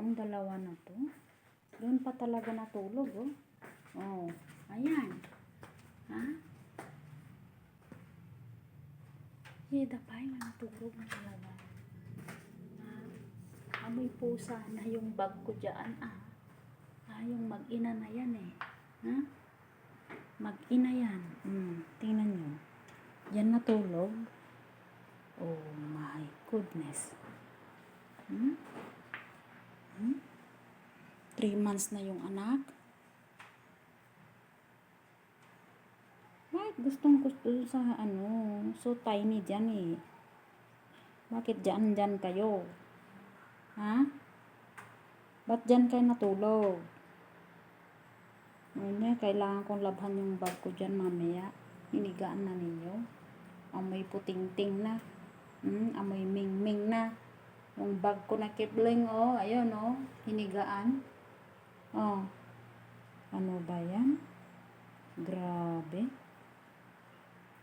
Itong dalawa na to. Doon pa talaga natulog, oh. Oh, ayan. Ha? Hida pa yung natulog na talaga. Ha? Amoy pusa na yung bag ko dyan, ah. Ah, yung mag-ina na yan, eh. Ha? Mag-ina yan. Hmm, tingnan nyo. Yan natulog. Oh my goodness. Hmm? Three months na yung anak. Bakit gustong gusto sa ano, so tiny dyan eh. Bakit dyan dyan kayo? Ha? Ba't dyan kayo natulog? Ano, kailangan kong labhan yung bag ko dyan mamaya. Hinigaan na ninyo. Amoy puting-ting na. Hmm, amoy ming-ming na. Yung bag ko na kipling, oh. Ayun, oh. Hinigaan. Ano ba yan? Grabe.